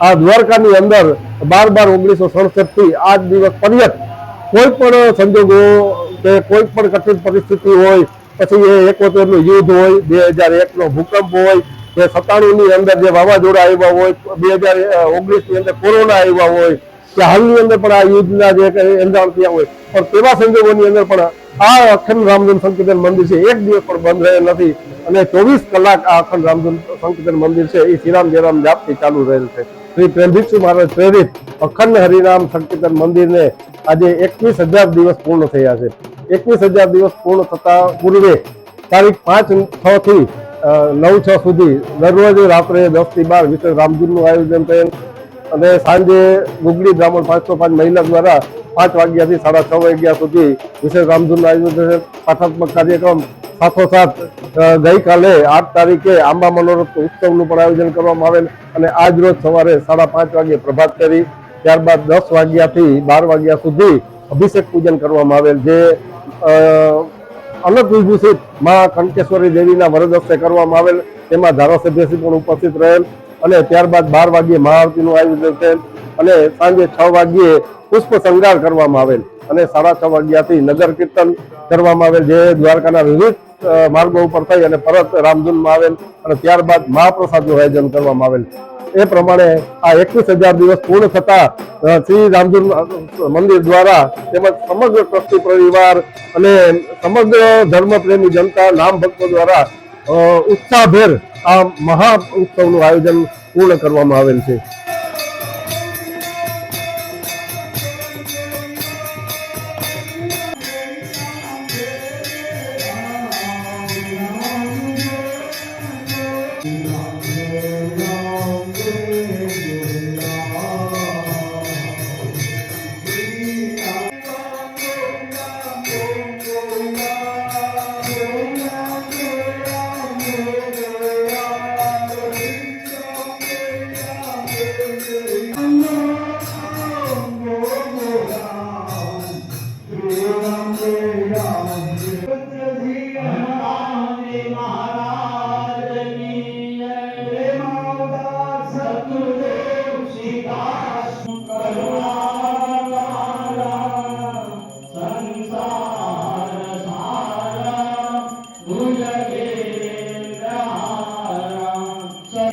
આ દ્વારકાની અંદર બાર બાર ઓગણીસો સડસઠથી આજ દિવસ પર્યત કોઈ પણ સંજોગો કે કોઈ પણ કઠિન પરિસ્થિતિ હોય, પછી એ એકોતેરનું યુદ્ધ હોય, બે હજાર એક નો ભૂકંપ હોય, કે સત્તાણું ની અંદર જે વાવાઝોડા આવ્યા હોય, બે હજાર ઓગણીસની અંદર કોરોના આવ્યા હોય, કે હાલની અંદર પણ આ યુદ્ધના જે એંધાણ થયા હોય, પણ તેવા સંજોગોની અંદર પણ આ અખંડ રામધૂન સંકીર્તન મંદિર છે, એક દિવસ પણ બંધ રહેલ નથી. અને ચોવીસ કલાક આ અખંડ રામધૂન સંકીર્તન મંદિર છે, એ શ્રીરામ જયરામ જાપથી ચાલુ રહેલ છે. શ્રી પ્રેમજીતસિંહ મહારાજ પ્રેરિત અખંડ હરિનામ સંકીર્તન મંદિરને આજે એકવીસ હજાર દિવસ પૂર્ણ થયા છે. એકવીસ હજાર દિવસ પૂર્ણ થતા પૂર્વે તારીખ પાંચ છ થી નવ છ સુધી દરરોજ રાત્રે દસથી બાર વિશેષ રામધૂનનું આયોજન થયેલ અને સાંજે ગુગડી બ્રાહ્મણ પાંચસો પાંચ મહિલા દ્વારા પાંચ વાગ્યાથી સાડા છ વાગ્યા સુધી વિશેષ રામધૂનનું આયોજન થશે પાઠાત્મક કાર્યક્રમ સાથોસાથ ગઈકાલે આઠ તારીખે આંબા મનોરથ ઉત્સવનું પણ આયોજન કરવામાં આવેલ અને આજ રોજ સવારે સાડા પાંચ વાગે પ્રભાત ફેરી, ત્યારબાદ દસ વાગ્યાથી બાર વાગ્યા સુધી અભિષેક પૂજન કરવામાં આવેલ જે અલગ વિભૂષિત મા કંકેશ્વરી દેવીના વરદ કરવામાં આવેલ, તેમાં ધારાસભ્યશ્રી પણ ઉપસ્થિત રહેલ અને ત્યારબાદ બાર વાગ્યે મહાઆરતીનું આયોજન થયેલ અને સાંજે છ વાગ્યે પુષ્પ શૃંગાર કરવામાં આવેલ અને સાડા છ વાગ્યાથી નગર કીર્તન કરવામાં આવેલ જે દ્વારકાના વિવિધ માર્ગો ઉપર થઈ અને પરત રામધૂનમાં આવેલ અને ત્યારબાદ મહાપ્રસાદનું આયોજન કરવામાં આવેલ. એ પ્રમાણે આ એકવીસ હજાર દિવસ પૂર્ણ થતા શ્રી રામધૂન મંદિર દ્વારા તેમજ સમગ્ર ટ્રસ્ટી પરિવાર અને સમગ્ર ધર્મપ્રેમી જનતા, નામ ભક્તો દ્વારા ઉત્સાહભેર આ મહા ઉત્સવનું આયોજન પૂર્ણ કરવામાં આવેલ છે.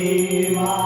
દેવા